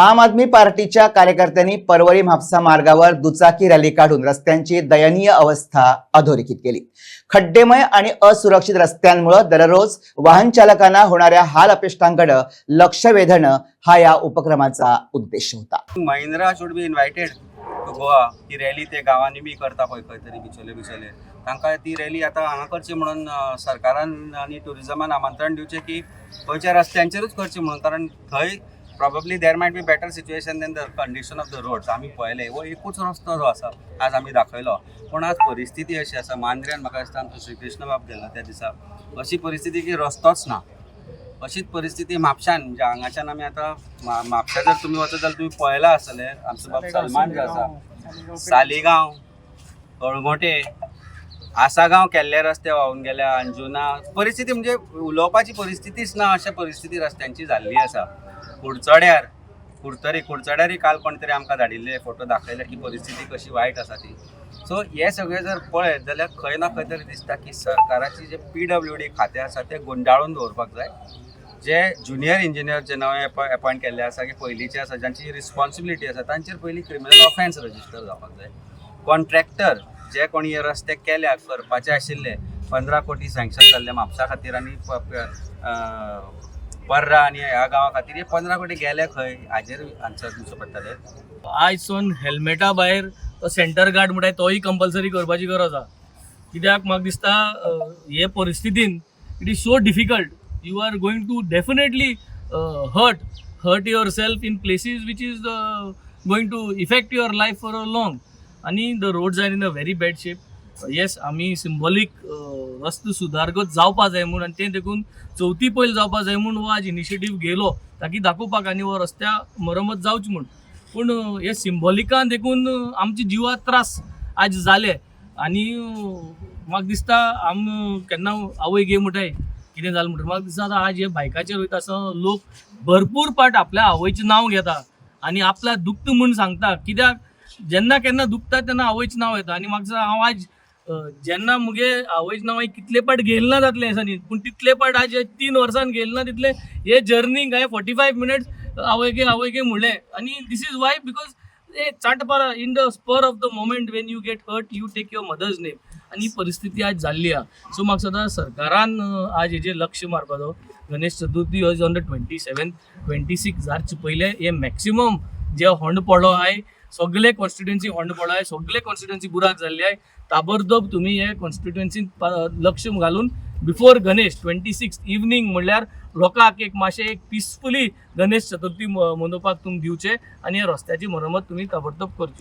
आम आदमी पार्टीच्या कार्यकर्त्यांनी परवरी म्हापसा मार्गावर दुचाकी रॅली काढून रस्त्यांची दयनीय अवस्था अधोरेखित केली. खड्डेमय आणि असुरक्षित रस्त्यांमुळे दररोज वाहन चालकांना होणाऱ्या हाल अपेष्टांकडे लक्ष वेधणं हा या उपक्रमाचा उद्देश होता. Mahindra should be invited to Goa ती रॅली ते गांवांनी बी करता पळय खंय तरी बिचोले बिचोले. तांकां ती रॅली आतां हांगा करची म्हणून सरकारान आनी टुरिजमान आमंत्रण दिवचें की खंयच्या रस्त्यांचेरूच करची म्हणून कारण थंय probably there might be better situation than the condition of the roads आमी पळयले हो एकूच रस्तो जो आसा आज आमी दाखयलो पूण आज परिस्थिती अशी आसा मांद्र्यान म्हाका दिसता आमचो श्री कृष्ण बाब गेला त्या दिसा अशी परिस्थिती की रस्तोच ना. अशीच परिस्थिती म्हापशान म्हणजे हांगाच्यान आमी आतां म्हा- म्हापशा जर तुमी वचत जाल्यार तुमी पळयला आसतले आमचो बाब सलमान जो आसा सालिगांव कळंगोटे आसागांव केल्ले रस्ते व्हांवून गेल्या अंजुना. परिस्थिती म्हणजे उलोवपाची परिस्थितीच ना अशा परिस्थिती रस्त्यांची जाल्ली आसा. कुडचड्यार कुडतरी कुडचड्यारय काल कोण तरी आमकां धाडिल्ले फोटो दाखयले की परिस्थिती कशी वायट आसा ती. सो हे सगळें जर पळयत जाल्यार खंय ना खंय तरी दिसता की सरकाराची जे पी डब्ल्यू डी खातें आसा तें गुंडाळून दवरपाक जाय. जे ज्युनियर इंजिनियर जे नवे अपॉयंट केल्ले आसा की पयलींचे आसा जांची रिस्पॉन्सिबिलिटी आसा तांचेर पयलीं क्रिमिनल ऑफेन्स रजिस्टर जावपाक जाय. कॉन्ट्रॅक्टर जे कोणी हे रस्ते केल्या करपाचे आशिल्ले पंदरा कोटी सँक्शन जाल्ले म्हापसा खातीर आनी पर्रा आनी ह्या गांवा खातीर हे पंदरा कोटी गेले खंय? हाजेर आन्सर दिवचो पडटले. आयज सोन हेल्मेटा भायर तो सेंटर गार्ड म्हणटाय तोय कंपल्सरी करपाची गरज आहा कित्याक? म्हाका दिसता हे परिस्थितीन it is so difficult you are going to definitely hurt hurt yourself in places which is going to effect your life for a long आनी the roads are in a very bad shape yes आमी symbolic रस्तो सुदारगत जावपा जाय म्हूण आनी तें देखून चवथी पयल जावपा जाय म्हूण हो आज इनिशिएटीव घेयलो ताकी दाखोवपाक आनी हो रस्त्या मरमत जावची म्हूण. पूण हे सिंबॉलिकान देखून आमच्या जिवाक त्रास आज जाले आनी म्हाका दिसता आम केन्ना आवय गे म्हणटाय कितें जालें म्हणटा म्हाका दिसता आतां आज हे बायकाचेर वयता आसतना लोक भरपूर पाट आपल्या आवयचें नांव घेता आनी आपल्या दुख्त म्हूण सांगता. कित्याक? जेन्ना केन्ना दुखता तेन्ना आवयच नांव येता. आनी म्हाका दिसता हांव आज जेन्ना मुगे आवयच नांव हांवें कितले पाट घेयलें ना जातलें दिसांनी पूण तितले पाट आज तीन वर्सान घेयलें ना तितले हे जर्नीक हांवें फोर्टी फायव मिनट्स आवयगे आवयगे आवय म्हणलें आनी this is why because a चाटपारा in the spur of the moment when you get hurt you take your mother's name आनी ही परिस्थिती आज जाल्ली आहा. सो म्हाका सदां सरकारान आज हेजेर लक्ष मारपाचो Ganesh Chaturthi is on the twenty seven twenty six जारचे पयले हे मॅक्सिमम जे होंड पडलो आय सगळे कॉन्स्टिट्युएन्सी होंड पडलो सगळे कॉन्स्टिट्युएन्सी बुराक जाल्ली आय ताबडतोब तुमी हे कॉन्स्टिट्युएन्सीत लक्ष घालून before Ganesh twenty six evening म्हणल्यार लोकांक एक मातशें एक पिसफुली गणेश चतुर्थी मनोवपाक तुमी दिवचे आनी रस्त्याची मरमत तुमी ताबडतोब करची.